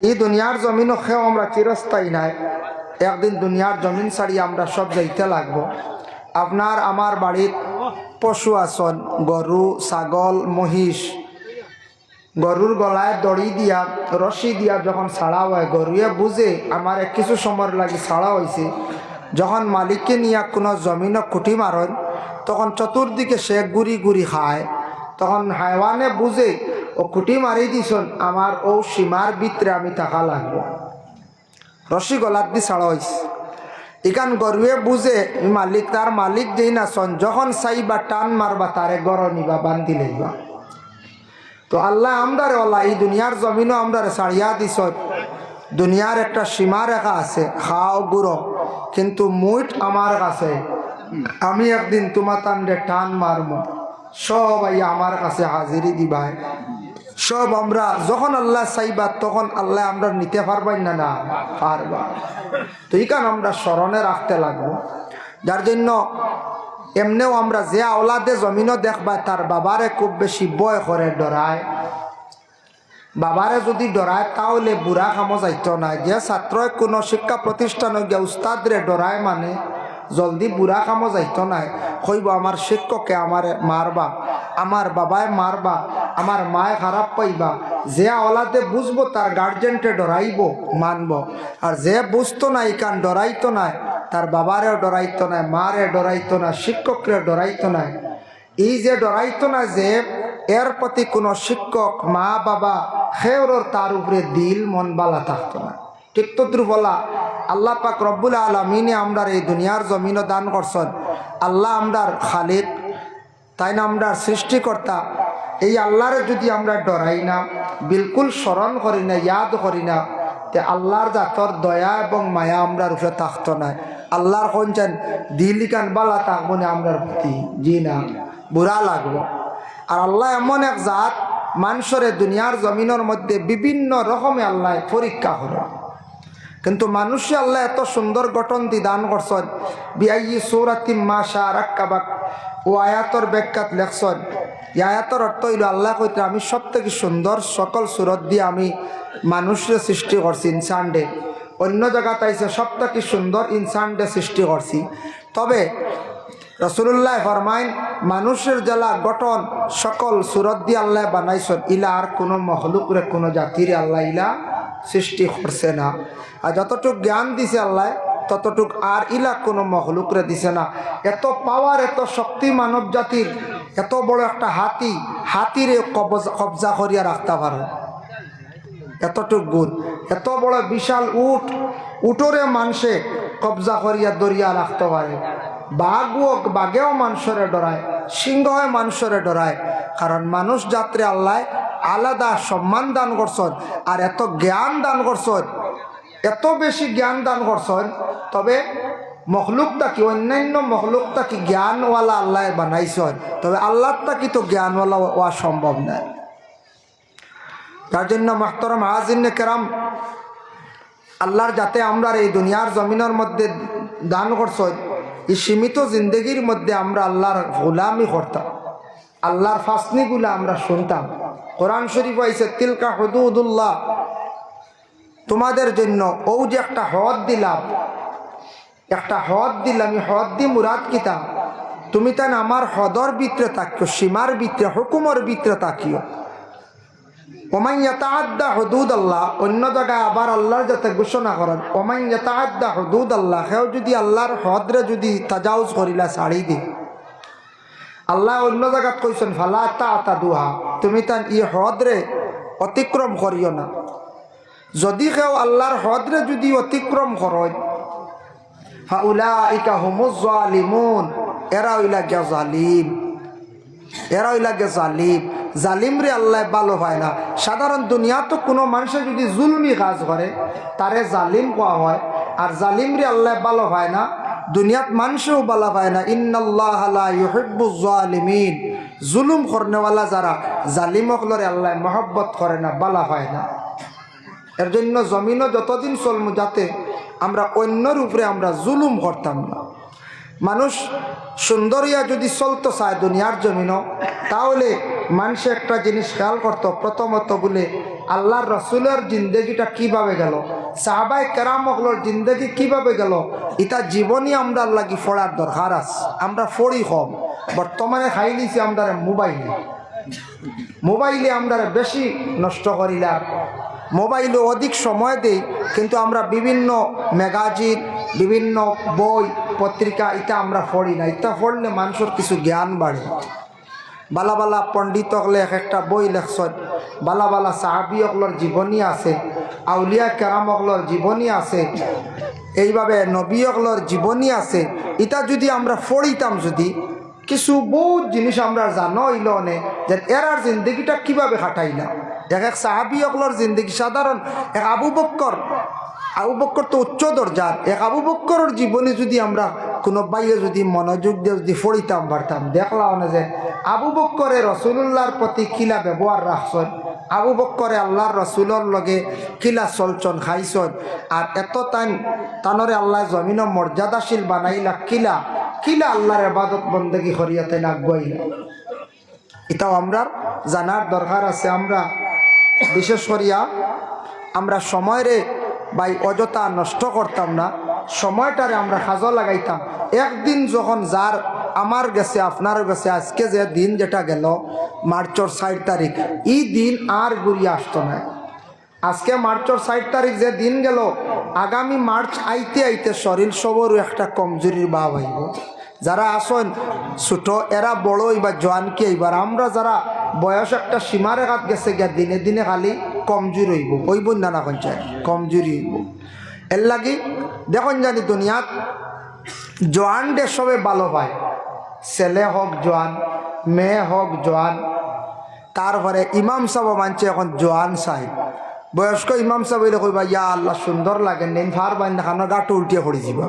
এই দুনিয়ার জমিনও খেয়েও আমরা চিরস্থায়ী নাই। একদিন দুনিয়ার জমিন ছাড়িয়ে আমরা সব যাইতে লাগবো। আপনার আমার বাড়ির পশু আসন গরু, ছাগল, মহিষ, গরুর গলায় দড়ি দিয়া, রশি দিয়া যখন ছাড়া হয়, গরুয়ে বুঝে আমার কিছু সময় লাগে ছাড়া হয়েছে যখন মালিককে নিয়ে কোনো জমিনও খুঁটি মারেন, তখন চতুর্দিকে সে গুড়ি গুড়ি খায়। তখন হাইওয়ানে বুঝে ও খুঁটি মারি দিছন আমার ও সীমার ভিতরে আমি থাকা লাগবো। রশি গলার দি ছাড়া ইকান গরুয়ে বুঝে মালিক তার মালিক যেই না সন যখন চাইবা টান মারবা তারে গর নিবা, বান্ধি লইবা। তো আল্লাহ আমদারে ওলা এই দুনিয়ার জমিনও আমদারে ছাড়িয়া দিস দুনিয়ার একটা সীমা রেখা আছে, খাও গুড়ো কিন্তু মুঠ আমার কাছে, আমি একদিন তোমার তান্ডে টান মারব সব আই আমার কাছে হাজিরি দিবাই। সব আমরা, যখন আল্লাহ চাইবা, তখন আল্লাহ আমরা নিতে পারবাই না না, পারবা। তো কারণ আমরা স্মরণে রাখতে লাগবো। যার জন্য এমনেও আমরা যে আওলাদে জমিনও দেখবা, তার বাবারে খুব বেশি বয় করে ডরায়। বাবারে যদি ডরায়, তাহলে বুড়া কামো যাইত না। যে ছাত্রই কোনো শিক্ষা প্রতিষ্ঠানে গিয়ে উস্তাদরে ডরায় মানে জলদি বুড়া কামো যাইত নাই কইব, আমার শিক্ষকে আমার মারবা, আমার বাবায় মারবা আমার মায় খারাপ পাইবা। যে আওলাদে বুঝব, তার গার্জেনকে ডরাইব, মানব। আর যে বুঝতো না ইকান ডরাইতো নাই তার বাবারেও ডরাইতো না, মারে ডরাইতো না, শিক্ষকরে ডরাইতো না। এই যে ডরাইতো না যে, এর প্রতি কোনো শিক্ষক, মা, বাবা খেওর তার উপরে দিল, মন বালা থাকতো না। ঠিক তো বলা আল্লাহ পাক রব্বুল আলমিনে আমরার এই দুনিয়ার জমিনও দান করছেন। আল্লাহ আমরার খালিক তাই না আমরার সৃষ্টিকর্তা। এই আল্লাহরে যদি আমরা ডরাই না, বিলকুল স্মরণ করি না, ইয়াদ করি না, তে আল্লাহর জাতর দয়া এবং মায়া আমরার উপরে থাকতো না। আল্লাহর কঞ্চান দিলিকান বালা থাকব না আমরার প্রতি জি না, বুড়া লাগবো আর আল্লাহ এমন এক জাত, মানুষরে দুনিয়ার জমিনের মধ্যে বিভিন্ন রকমে আল্লাহ পরীক্ষা করে। কিন্তু মানুষে আল্লাহ এত সুন্দর গঠন দি দান করছেন বিআই সৌরাতিম মা শাহ রাক্কাবাক ও আয়াতর ব্যাখ্যাত লেখছেন আয়াতর অর্থ হইল আল্লাহ কইতে আমি সব থেকে সুন্দর সকল সুরত দিয়ে আমি মানুষের সৃষ্টি করছি ইনসান ডে অন্য জায়গা তাইছে সব থেকে সুন্দর ইনসান ডে সৃষ্টি করছি। তবে রসুল্লাহ ফরমাইন, মানুষের জেলা গঠন সকল সুরত দিয়ে আল্লাহ বানাইছেন, ইলা আর কোনো মহলুকরে কোনো জাতির আল্লাহ ইলা সৃষ্টি করছে না। আর যতটুক জ্ঞান দিছে আল্লাহ, ততটুক আর ইলা কোনো মহলুকরে দিছে না। এত পাওয়ার এত শক্তি মানব জাতির এত বড় একটা হাতি, হাতিরে কবজা কবজা করিয়া রাখতে পারো। এতটুক গুণ। এত বড় বিশাল উট, উটরে মানুষে কবজা করিয়া দরিয়া রাখতে পারে। বাঘও, বাঘেও মানুষরে ডরায় সিংহে মানুষরে ডরায়। কারণ মানুষ যাত্রে আল্লাহ আলাদা সম্মান দান করছেন আর এত জ্ঞান দান করছেন। এত বেশি জ্ঞান দান করছেন, তবে মখলুকটা কি অন্যান্য মখলুকটা কি জ্ঞানওয়ালা আল্লাহ বানাইছেন। তবে আল্লাহটা কি তো জ্ঞানওয়ালা হওয়া সম্ভব নয় তার জন্য মাহতরম হাজিনে কেরাম, আল্লাহর যাতে আমরা এই দুনিয়ার জমিনের মধ্যে দান করছেন এই সীমিত জিন্দগির মধ্যে আমরা আল্লাহর গোলামি করতাম, আল্লাহর ফাসনিগুলো আমরা শুনতাম। কোরআন শরীফ আইসে তিলকা হদুদুল্লাহ তোমাদের জন্য ও যে একটা হদ দিলাম একটা হদ এই হদ দি মুরাদ কিতা? তুমি তাই আমার হদর ভিতরে তাকিও সীমার ভিতরে, হুকুমর ভিতরে তাকিও ওমাইয়াতা হদুদ আল্লাহ অন্য জায়গায় আবার আল্লাহর যাতে ঘোষণা করেন ওমাইয়াতা হদুদ আল্লাহ সেও যদি আল্লাহর হদরে যদি তাজাউজ করিলা ছাড়ি দি। আল্লাহ অন্য জায়গাত কইছেন, ফালা তা আতা দুহা তুমি তান ই হদরে অতিক্রম করিও না। যদি কেউ আল্লাহর হদরে যদি অতিক্রম করেন ফাউলা ইকা হুমুজ জালিমুন। এরা হইলা গিয়া জালিম। এরা হইলা গে জালিম। জালিম রে আল্লাহ ভালো হয় না। সাধারণ দুনিয়া তো কোনো মানুষের যদি জুলমি কাজ করে, তারে জালিম কোয়া হয়। আর জালিম রে আল্লাহ ভালো হয় না। দুনিয়াত মানুষেও ভালো হয় না। ইন্নাল্লাহ জালিমিন। জুলুম করনেওয়ালা যারা জালিমক লরে আল্লাহ মহব্বত করে না বালা হয় না। এর জন্য জমিনও যতদিন চলমু যাতে আমরা অন্যর উপরে আমরা জুলুম করতাম না। মানুষ সুন্দরিয়া যদি চলতো চায় দুনিয়ার জমিনও, তাহলে মানুষ একটা জিনিস খেয়াল করতো, প্রথমত বলে আল্লাহর রসুলের জিন্দগিটা কীভাবে গেল? সাহাবাই কেরাম অগলোর জিন্দগি কীভাবে গেল? এটা জীবনই আমরা লাগি ফোড়ার দরকার আছে আমরা ফড়ি কম। বর্তমানে খাই নিছি আমরা মোবাইলে। মোবাইলে আমরা বেশি নষ্ট করিলাম। মোবাইলে অধিক সময় দেই, কিন্তু আমরা বিভিন্ন ম্যাগাজিন, বিভিন্ন বই, পত্রিকা, এটা আমরা পড়ি না। এটা পড়লে মানুষের কিছু জ্ঞান বাড়ে। বালা বালা পণ্ডিত হলে এক একটা বই লেখছেন বালা বালা সাহাবি অকলর জীবনী আছে, আউলিয়া কেরাম অকলর জীবনী আছে এইভাবে নবী অকলর জীবনী আছে। এটা যদি আমরা পড়িতাম যদি কিছু বহুত জিনিস আমরা জানো হইল নে যে এরার জিন্দগিটা কীভাবে খাটাইলা এক এক সাহাবি অকলর জিন্দগি সাধারণ, এক আবু বক্কর। আবু বক্কর তো উচ্চ দরজার, এক আবু বক্করের জীবনে যদি আমরা কোনো বাইরে যদি মনোযোগ দিয়ে যদি ফড়িতাম পারতাম। দেখলাম না যে আবু বক্করে রসুল্লাহর প্রতি কিলা ব্যবহার রাখছেন। আবু বক্করে আল্লাহর রসুলর লগে কিলা চলছন খাইছন। আর এত টাইম তানরে আল্লাহ জমিন মর্যাদাশীল বানাইলা কিলা। কিলা আল্লাহর আবাদত বন্দেগী হরিয়াতে নাগুয়াইলা এটাও আমরা জানার দরকার আছে। আমরা, বিশেষ করিয়া আমরা সময়ের বাই অযথা নষ্ট করতাম না, সময়টারে আমরা সাজো লাগাইতাম। একদিন যখন যার আমার গেছে আপনার গেছে, আজকে যে দিন যেটা গেল, মার্চর ষাট তারিখ, এই দিন আর ঘুরিয়ে আসতো না। আজকে মার্চর ষাট তারিখ যে দিন গেল আগামী মার্চ আইতে আইতে শরীর সবরও একটা কমজোরির ভাব আইব যারা আসন, ছোট, এরা বড় এবার জোয়ান কি এইবার? আমরা যারা বয়স একটা সীমা রেখাত গেছে গিয়া দিনে দিনে খালি কমজোরি হইব। হইব না না কঞ্চায়, কমজোরি হইব। এর লাগি দেখুন জানি দুনিয়াত জোয়ান ডে সবে ভালো পায়। ছেলে হোক জোয়ান, মেয়ে হোক জোয়ান, তারপরে ইমাম সাহেব মানছে এখন জোয়ান সাহেব। বয়স্ক ইমাম সাহেব হইলে কইবা ইয়া আল্লাহ সুন্দর লাগে নেন ফার বাইন গাটো উল্টিয়ে পড়ে যাবা।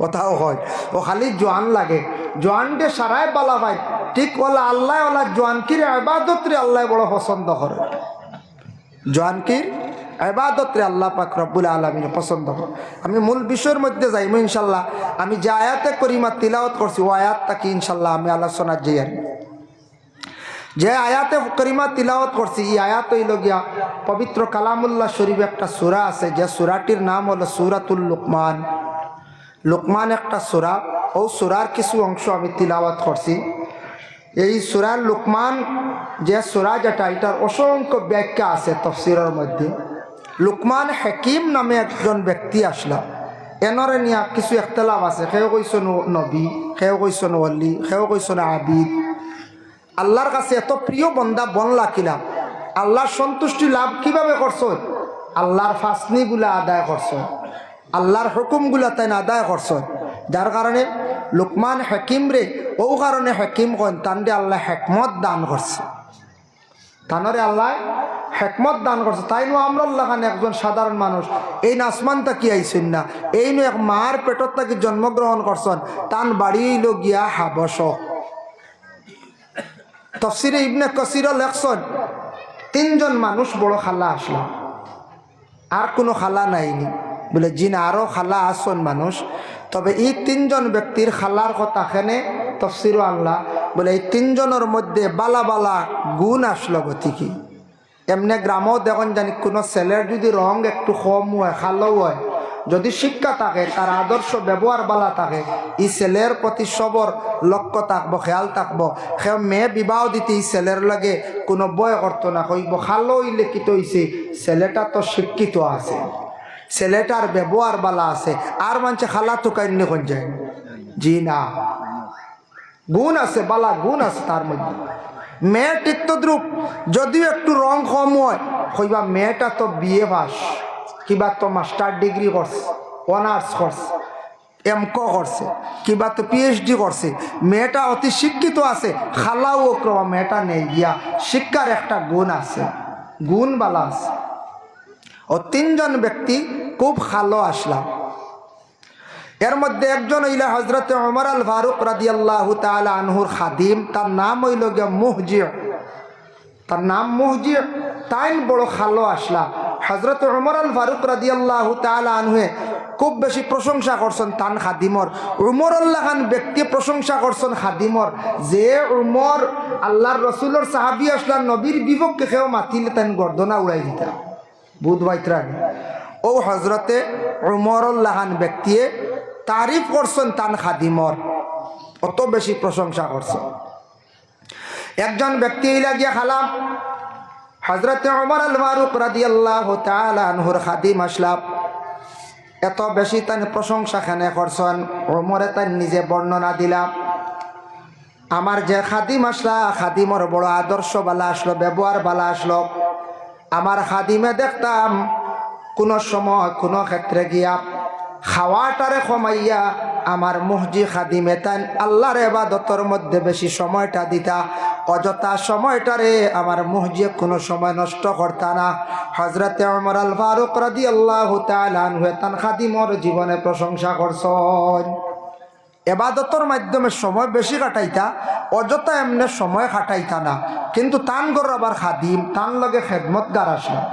কথাও হয়। ও খালি জোয়ান লাগে। জোয়ানটে সারাই পালা ভাই। ঠিক ওলা, আল্লাহ ওলা জোয়ানকির আবাদত রে আল্লাহ বড় পছন্দ করে জোয়ানকির আবাদত রে আল্লাহ পাক রব্বুল আলমিন পছন্দ করে আমি মূল বিষয়ের মধ্যে যাইব ইনশাল্লাহ। আমি যে আয়াতে করিমা তিলাওয়াত করছি ও আয়াতটাকে ইনশাল্লাহ আমি আলোচনা যাই যে আয়াতে করিমা তিলাওয়াত করছি, এই আয়াত হইল গিয়া পবিত্র কালামুল্লাহ শরীফ একটা সুরা আছে, যে সুরাটির নাম হলো সুরাতুল লুকমান। লুকমান একটা সুরা, ও সুরার কিছু অংশ আমি তিলাওয়াত করছি। এই সুরার লুকমান, যে সুরা যেটা, এটার অসংখ্য ব্যাখ্যা আছে তফসিরের মধ্যে। লুকমান হাকিম নামে একজন ব্যক্তি আসলা। এনরে নিয়া কিছু একতলাপ আছে। সেও কইসন নবী, সেও কইসন অলি সেও কইসন আবিদ। আল্লাহর কাছে এত প্রিয় বন্দা বন লাখিলাম আল্লাহর সন্তুষ্টি লাভ কীভাবে করছ আল্লাহর ফাসনিগুলা আদায় করছ আল্লাহর হুকুমগুলা তাই আদায় করছ যার কারণে লুকমান হাকিম রে, ও কারণে হাকিম কন তানরে আল্লাহ হেকমত দান করছে। তানরে আল্লাহ হেকমত দান করছে। তাই নো আমরা খান একজন সাধারণ মানুষ। এই নাসমান তাকি আইসেন না। এই নো এক মার পেটত তাকি জন্মগ্রহণ করছেন। তান বাড়িল গিয়া হাবসক তফসিরে ইবনে কসির লেখছন, তিনজন মানুষ বড় খালা আসলো। আর কোনো খালা নাইনি। বলে, জিন আরও খালা আসন মানুষ। তবে এই তিনজন ব্যক্তির খালার কথা খেনে তফসিরও আনলা। বলে, এই তিনজনের মধ্যে বালা বালা গুণ আসলো গতিকে। এমনি গ্রামও দেখুন জানি কোনো ছেলের যদি রং একটু কম হয় খালো হয় যদি শিক্ষা থাকে, তার আদর্শ ব্যবহার বালা থাকে, ই ছেলের প্রতি সবর লক্ষ্য থাকব, খেয়াল থাকব। সে মেয়ে বিবাহ দিতে ই ছেলের লাগে কোনো বয় করতো না কইব খালো লিখিত হইছে ছেলেটা তো শিক্ষিত আছে। ছেলেটার ব্যবহার বালা আছে। আর মানছে খালা তো কাইন্নি কোন যায়? জি না। গুণ আছে, বালা গুণ আছে তার মধ্যে। মেয়ে টিক্তদ্রুপ যদিও একটু রং কম হয় কইবা মেয়েটা তো বিয়ে পাস কিবা তো মাস্টার ডিগ্রি করছে অনার্স করছে এম ক করছে কিবা তো পিএইচডি করছে মেয়েটা অতি শিক্ষিত আছে, খালাও ক্রমা মেয়েটা নেই গিয়া শিক্ষার একটা গুণ আছে, গুণ বালা আছে। ও তিনজন ব্যক্তি খুব ভালো আসলাম এর মধ্যে একজন হইল হজরত ওমর আল ফারুক রাদি আল্লাহ আনহুর খাদিম, তার নাম হইল গিয়া মুহজিয় তার নাম মুহজিয় তাই বড় খালো আসলা। হজরত ওমর আল ফারুক রাদি আল্লাহ আনহুয়ে খুব বেশি প্রশংসা করছেন তান খাদিমর। উমর আল্লাহ খান ব্যক্তি প্রশংসা করছেন খাদিমর। যে উমর আল্লাহর রসুলের সাহাবি আসলাম নবীর বিপক্ষে কেউ মাতিলে তান গর্দনা উড়াই দিতা। বুধ বাইত্রান ও হজরতে উমর আল্লাহ খান ব্যক্তিয়ে তারিফ করছেন তান খাদিমর। অত বেশি প্রশংসা করছেন। একজন ব্যক্তি লাগিয়া খালাম হজরত ওমর আল তালহুর খাদিম আসলাম। এত বেশি তান প্রশংসা খানে করছেন? ওমরে তান নিজে বর্ণনা দিলাম। আমার যে খাদিম আসলা, খাদিমর বড় আদর্শ বালা আসলো ব্যবহার বালা আসলো। আমার খাদিমে দেখতাম, কোনো সময় কোনো ক্ষেত্রে গিয়া খাওয়াটারে কমাইয়া আমার মসজি খাদিমে তান আল্লাহর এবাদতর মধ্যে বেশি সময়টা দিতা। অযথা সময়টারে আমার মহজিদ কোনো সময় নষ্ট করতা না। হজরতে অমর আল ফারুক রাজি আল্লাহ তান খাদিমর জীবনে প্রশংসা করছন। এবাদতর মাধ্যমে সময় বেশি কাটাইতা, অযথা এমনি সময় কাটাইতা না। কিন্তু তান গর আবার খাদিম, তান লগে খেদমত গার আসলাম